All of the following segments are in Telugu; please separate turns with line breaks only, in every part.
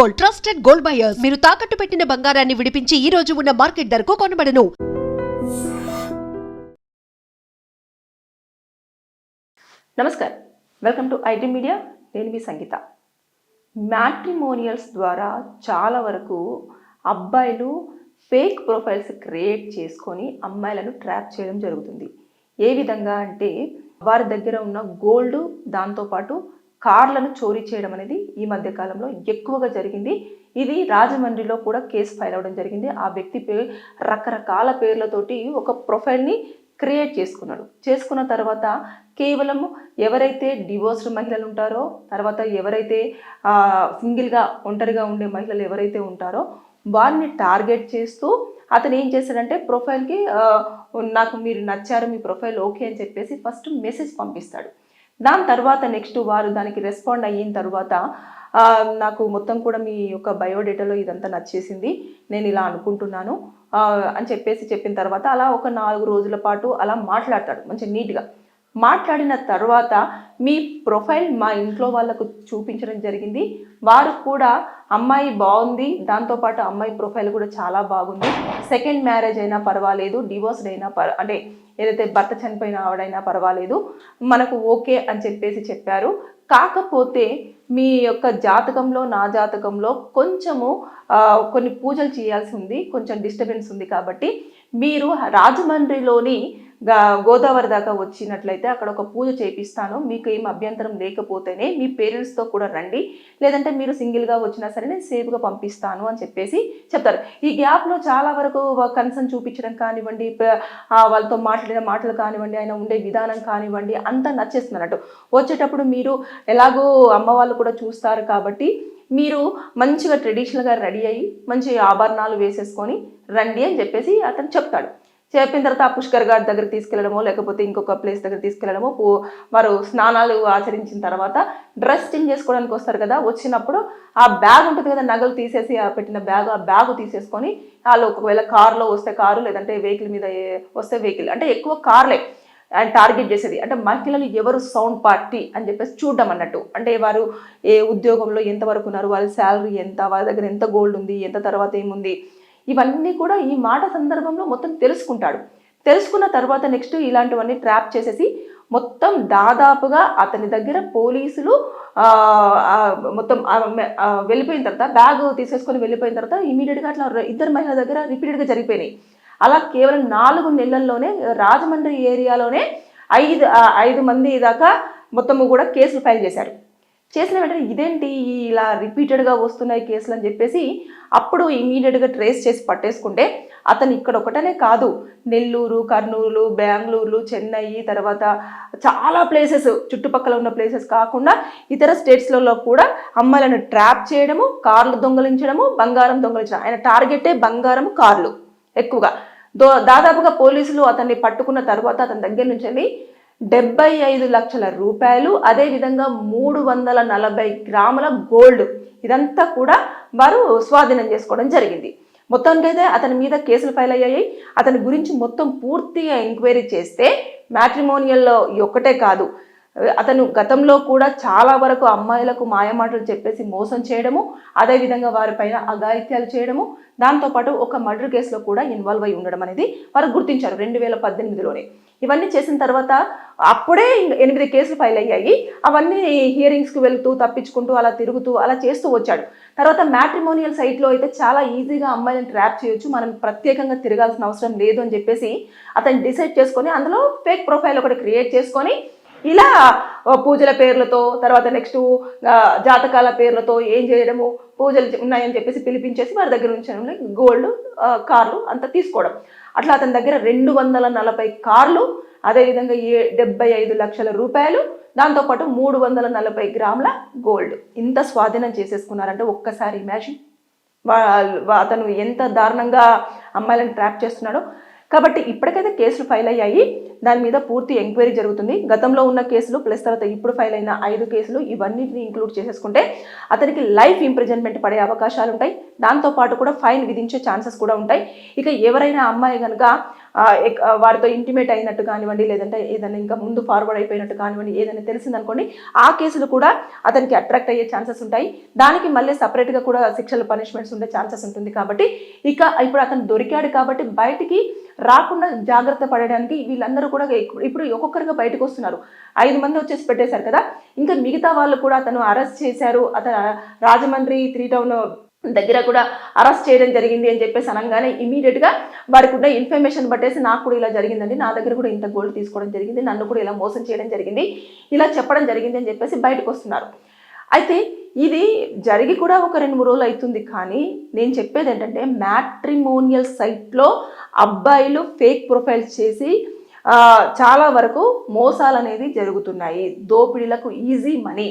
Gold trusted gold buyers. మీరు తాకట్టు పెట్టిన బంగారాన్ని విడిపించి ఈ రోజు ఉన్న మార్కెట్ ధరకు కొనబడను.
నమస్కారం. వెల్కమ్ టు ఐటీ మీడియా నేను మీ సంగీత. మ్యాట్రిమోనియల్స్ ద్వారా చాలా వరకు అబ్బాయిలు ఫేక్ ప్రొఫైల్స్ క్రియేట్ చేసుకొని అమ్మాయిలను ట్రాప్ చేయడం జరుగుతుంది. ఏ విధంగా అంటే వారి దగ్గర ఉన్న గోల్డ్ దాంతోపాటు కార్లను చోరీ చేయడం అనేది ఈ మధ్య కాలంలో ఎక్కువగా జరిగింది. ఇది రాజమండ్రిలో కూడా కేసు ఫైల్ అవ్వడం జరిగింది. ఆ వ్యక్తి పేరు రకరకాల పేర్లతోటి ఒక ప్రొఫైల్ని క్రియేట్ చేసుకున్నాడు. చేసుకున్న తర్వాత కేవలం ఎవరైతే డివోర్స్డ్ మహిళలు ఉంటారో తర్వాత ఎవరైతే సింగిల్గా ఒంటరిగా ఉండే మహిళలు ఎవరైతే ఉంటారో వారిని టార్గెట్ చేస్తూ అతను ఏం చేశాడంటే ప్రొఫైల్కి నాకు మీరు నచ్చారు మీ ప్రొఫైల్ ఓకే అని చెప్పేసి ఫస్ట్ మెసేజ్ పంపిస్తాడు. దాని తర్వాత నెక్స్ట్ వారు దానికి రెస్పాండ్ అయిన తర్వాత నాకు మొత్తం కూడా మీ యొక్క బయోడేటాలో ఇదంతా నచ్చేసింది. నేను ఇలా అనుకుంటున్నాను. అని చెప్పేసి చెప్పిన తర్వాత అలా ఒక నాలుగు రోజుల పాటు అలా మాట్లాడతాడు. మంచి నీట్గా మాట్లాడిన తర్వాత మీ ప్రొఫైల్ మా ఇంట్లో వాళ్ళకు చూపించడం జరిగింది. వారు కూడా అమ్మాయి బాగుంది దాంతోపాటు అమ్మాయి ప్రొఫైల్ కూడా చాలా బాగుంది. సెకండ్ మ్యారేజ్ అయినా పర్వాలేదు డివోర్స్డ్ అయినా పర్ అంటే ఏదైతే భర్త చనిపోయిన ఆవిడైనా పర్వాలేదు. మనకు ఓకే అని చెప్పేసి చెప్పారు. కాకపోతే మీ యొక్క జాతకంలో నా జాతకంలో కొంచెము కొన్ని పూజలు చేయాల్సి ఉంది. కొంచెం డిస్టర్బెన్స్ ఉంది కాబట్టి మీరు రాజమండ్రిలోని గోదావరి దాకా వచ్చినట్లయితే అక్కడ ఒక పూజ చేపిస్తాను. మీకు ఏం అభ్యంతరం లేకపోతేనే మీ పేరెంట్స్తో కూడా రండి. లేదంటే మీరు సింగిల్గా వచ్చినా సరే నేను సేఫ్గా పంపిస్తాను అని చెప్పేసి చెప్తారు. ఈ గ్యాప్లో చాలా వరకు కన్సర్న్ చూపించడం కానివ్వండి వాళ్ళతో మాట్లాడిన మాటలు కానివ్వండి ఆయన ఉండే విధానం కానివ్వండి అంతా నచ్చేస్తుంది అన్నట్టు వచ్చేటప్పుడు మీరు ఎలాగో అమ్మ వాళ్ళు కూడా చూస్తారు కాబట్టి మీరు మంచిగా ట్రెడిషనల్గా రెడీ అయ్యి మంచి ఆభరణాలు వేసేసుకొని రండి అని చెప్పేసి అతను చెప్తాడు. చెప్పిన తర్వాత ఆ పుష్కర్ ఘాట్ దగ్గర తీసుకెళ్ళడమో లేకపోతే ఇంకొక ప్లేస్ దగ్గర తీసుకెళ్ళడమో వారు స్నానాలు ఆచరించిన తర్వాత డ్రెస్ చేంజ్ చేసుకోవడానికి వస్తారు కదా వచ్చినప్పుడు ఆ బ్యాగ్ ఉంటుంది కదా నగలు తీసేసి ఆ పెట్టిన బ్యాగ్ ఆ బ్యాగ్ తీసేసుకొని వాళ్ళు ఒకవేళ కారులో వస్తే కారు లేదంటే వెహికల్ మీద వస్తే వెహికల్ అంటే ఎక్కువ కార్లే అండ్ టార్గెట్ చేసేది. అంటే మహిళలు ఎవరు సౌండ్ పార్టీ అని చెప్పేసి చూడడం అన్నట్టు. అంటే వారు ఏ ఉద్యోగంలో ఎంతవరకు ఉన్నారు వాళ్ళ శాలరీ ఎంత వాళ్ళ దగ్గర ఎంత గోల్డ్ ఉంది ఎంత తర్వాత ఏముంది ఇవన్నీ కూడా ఈ మాట సందర్భంలో మొత్తం తెలుసుకుంటాడు. తెలుసుకున్న తర్వాత నెక్స్ట్ ఇలాంటివన్నీ ట్రాప్ చేసేసి మొత్తం దాదాపుగా అతని దగ్గర పోలీసులు మొత్తం వెళ్ళిపోయిన తర్వాత బ్యాగ్ తీసేసుకొని వెళ్ళిపోయిన తర్వాత ఇమీడియట్గా అట్లా ఇద్దరు మహిళల దగ్గర రిపీటెడ్గా జరిగిపోయినాయి. అలా కేవలం నాలుగు నెలల్లోనే రాజమండ్రి ఏరియాలోనే ఐదు ఐదు మంది దాకా మొత్తము కూడా కేసులు ఫైల్ చేశారు. చేసిన వెంటనే ఇదేంటి ఇలా రిపీటెడ్గా వస్తున్నాయి కేసులు అని చెప్పేసి అప్పుడు ఇమీడియట్గా ట్రేస్ చేసి పట్టేసుకుంటే అతను ఇక్కడ ఒకటనే కాదు. నెల్లూరు కర్నూలు బెంగళూరు చెన్నై తర్వాత చాలా ప్లేసెస్ చుట్టుపక్కల ఉన్న ప్లేసెస్ కాకుండా ఇతర స్టేట్స్లలో కూడా అమ్మాయిలను ట్రాప్ చేయడము కార్లు దొంగలించడము బంగారం దొంగలించడం. ఆయన టార్గెటే బంగారం కార్లు ఎక్కువగా. దో దాదాపుగా పోలీసులు అతన్ని పట్టుకున్న తర్వాత అతని దగ్గర నుంచి వెళ్ళి డెబ్బై ఐదు లక్షల రూపాయలు అదేవిధంగా మూడు వందల నలభై గ్రాముల గోల్డ్. ఇదంతా కూడా వారు స్వాధీనం చేసుకోవడం జరిగింది. మొత్తానికైతే అతని మీద కేసులు ఫైల్ అయ్యాయి. అతని గురించి మొత్తం పూర్తిగా ఎంక్వైరీ చేస్తే మ్యాట్రిమోనియల్లో ఈ ఒక్కటే కాదు. అతను గతంలో కూడా చాలా వరకు అమ్మాయిలకు మాయమాటలు చెప్పేసి మోసం చేయడము అదేవిధంగా వారిపైన అఘాయిత్యాలు చేయడము దాంతోపాటు ఒక మర్డర్ కేసులో కూడా ఇన్వాల్వ్ అయి ఉండడం అనేది వారు గుర్తించారు రెండు వేల పద్దెనిమిదిలోనే. ఇవన్నీ చేసిన తర్వాత అప్పుడే ఎనిమిది కేసులు ఫైల్ అయ్యాయి. అవన్నీ హియరింగ్స్కి వెళ్తూ తప్పించుకుంటూ అలా తిరుగుతూ అలా చేస్తూ వచ్చాడు. తర్వాత మ్యాట్రిమోనియల్ సైట్లో అయితే చాలా ఈజీగా అమ్మాయిలను ట్రాప్ చేయొచ్చు మనం ప్రత్యేకంగా తిరగాల్సిన అవసరం లేదు అని చెప్పేసి అతను డిసైడ్ చేసుకొని అందులో ఫేక్ ప్రొఫైల్ ఒకటి క్రియేట్ చేసుకొని ఇలా పూజల పేర్లతో తర్వాత నెక్స్ట్ జాతకాల పేర్లతో ఏం చేయడము పూజలు ఉన్నాయని చెప్పేసి పిలిపించేసి వారి దగ్గర నుంచి గోల్డ్ కార్లు అంతా తీసుకోవడం. అట్లా అతని దగ్గర రెండు వందల నలభై కార్లు అదేవిధంగా ఏ డెబ్బై ఐదు లక్షల రూపాయలు దాంతోపాటు మూడు వందల నలభై గ్రాముల గోల్డ్ ఇంత స్వాధీనం చేసేసుకున్నారంటే ఒక్కసారి ఇమాజిన్ అతను ఎంత దారుణంగా అమ్మాయిలను ట్రాప్ చేస్తున్నాడో కాబట్టి ఇప్పటికైతే కేసులు ఫైల్ అయ్యాయి. దాని మీద పూర్తి ఎంక్వైరీ జరుగుతుంది. గతంలో ఉన్న కేసులు ప్లస్ తర్వాత ఇప్పుడు ఫైల్ అయిన ఐదు కేసులు ఇవన్నిటిని ఇంక్లూడ్ చేసేసుకుంటే అతనికి లైఫ్ ఇంప్రిజన్మెంట్ పడే అవకాశాలు ఉంటాయి. దాంతోపాటు కూడా ఫైన్ విధించే ఛాన్సెస్ కూడా ఉంటాయి. ఇక ఎవరైనా అమ్మాయి కనుక వారితో ఇంటిమేట్ అయినట్టు కానివ్వండి లేదంటే ఏదైనా ఇంకా ముందు ఫార్వర్డ్ అయిపోయినట్టు కానివ్వండి ఏదైనా తెలిసిందనుకోండి ఆ కేసులు కూడా అతనికి అట్రాక్ట్ అయ్యే ఛాన్సెస్ ఉంటాయి. దానికి మళ్ళీ సపరేట్గా కూడా శిక్షలు పనిష్మెంట్స్ ఉండే ఛాన్సెస్ ఉంటుంది కాబట్టి ఇక ఇప్పుడు అతను దొరికాడు కాబట్టి బయటికి రాకుండా జాగ్రత్త పడడానికి వీళ్ళందరూ కూడా ఇప్పుడు ఒక్కొక్కరిగా బయటకు వస్తున్నారు. ఐదు మంది వచ్చేసి పెట్టేశారు కదా? ఇంకా మిగతా వాళ్ళు కూడా అతను అరెస్ట్ చేశారు. అతను రాజమండ్రి త్రీ టౌన్ దగ్గర కూడా అరెస్ట్ చేయడం జరిగింది అని చెప్పేసి అనగానే ఇమీడియట్గా వారికి ఉన్న ఇన్ఫర్మేషన్ పట్టేసి నాకు కూడా ఇలా జరిగిందండి. నా దగ్గర కూడా ఇంత గోల్డ్ తీసుకోవడం జరిగింది. నన్ను కూడా ఇలా మోసం చేయడం జరిగింది. ఇలా చెప్పడం జరిగింది అని చెప్పేసి బయటకు వస్తున్నారు. అయితే ఇది జరిగి కూడా ఒక రెండు మూడు రోజులు అవుతుంది కానీ నేను చెప్పేది ఏంటంటే మ్యాట్రిమోనియల్ సైట్లో అబ్బాయిలు ఫేక్ ప్రొఫైల్స్ చేసి చాలా వరకు మోసాలు అనేది జరుగుతున్నాయి. దోపిడీలకు ఈజీ మనీ.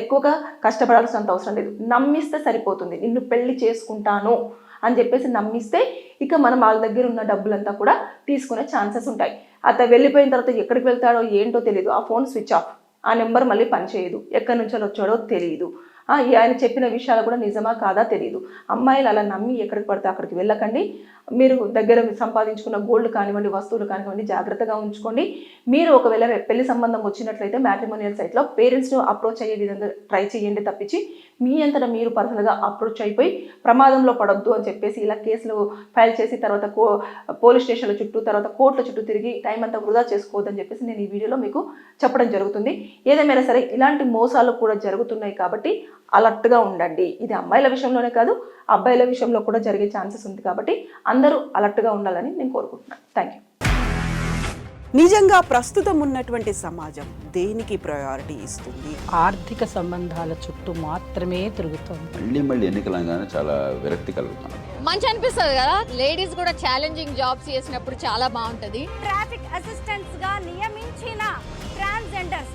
ఎక్కువగా కష్టపడాల్సినంత అవసరం లేదు. నమ్మిస్తే సరిపోతుంది. నిన్ను పెళ్ళి చేసుకుంటాను అని చెప్పేసి నమ్మిస్తే ఇక మనం వాళ్ళ దగ్గర ఉన్న డబ్బులంతా కూడా తీసుకునే ఛాన్సెస్ ఉంటాయి. అతను వెళ్ళిపోయిన తర్వాత ఎక్కడికి వెళ్తాడో ఏంటో తెలియదు ఆ ఫోన్ స్విచ్ ఆఫ్. ఆ నెంబర్ మళ్ళీ పనిచేయదు. ఎక్కడి నుంచో వచ్చాడో తెలియదు ఆయన చెప్పిన విషయాలు కూడా నిజమా కాదా తెలియదు అమ్మాయిలు అలా నమ్మి ఎక్కడికి పడితే అక్కడికి వెళ్ళకండి. మీరు దగ్గర సంపాదించుకున్న గోల్డ్ కానివ్వండి వస్తువులు కానివ్వండి జాగ్రత్తగా ఉంచుకోండి. మీరు ఒకవేళ పెళ్ళి సంబంధం వచ్చినట్లయితే మ్యాట్రిమోనియల్ సైట్లో పేరెంట్స్ను అప్రోచ్ అయ్యే విధంగా ట్రై చేయండి తప్పించి మీ అంతటా మీరు పర్సనల్గా అప్రోచ్ అయిపోయి ప్రమాదంలో పడొద్దు అని చెప్పేసి ఇలా కేసులు ఫైల్ చేసి తర్వాత కో పోలీస్ స్టేషన్ల చుట్టూ తర్వాత కోర్టుల చుట్టూ తిరిగి టైం అంతా వృధా చేసుకోవద్దని చెప్పేసి నేను ఈ వీడియోలో మీకు చెప్పడం జరుగుతుంది. ఏదేమైనా సరే ఇలాంటి మోసాలు కూడా జరుగుతున్నాయి కాబట్టి అలర్ట్గా ఉండండి. ఇది అమ్మాయిల విషయంలోనే కాదు అబ్బాయిల విషయంలో కూడా జరిగే ఛాన్సెస్ ఉంది కాబట్టి అందరూ అలర్ట్గా ఉండాలని నేను కోరుకుంటున్నాను. Thank you.
నిజంగా ప్రస్తుతం ఉన్నటువంటి సమాజం దేనికి ప్రయారిటీ ఇస్తుంది?
ఆర్థిక సంబంధాల చుట్టూ మాత్రమే తిరుగుతోంది.
మళ్ళీ మళ్ళీ ఎన్నికలంగానే చాలా విరక్తి కలుగుతాను
మంచి అనిపిస్తుంది కదా? లేడీస్ కూడా ఛాలెంజింగ్ జాబ్స్ చేసినప్పుడు చాలా బాగుంటది.
ట్రాఫిక్ అసిస్టెంట్స్గా నియమించిన ట్రాన్స్జెండర్స్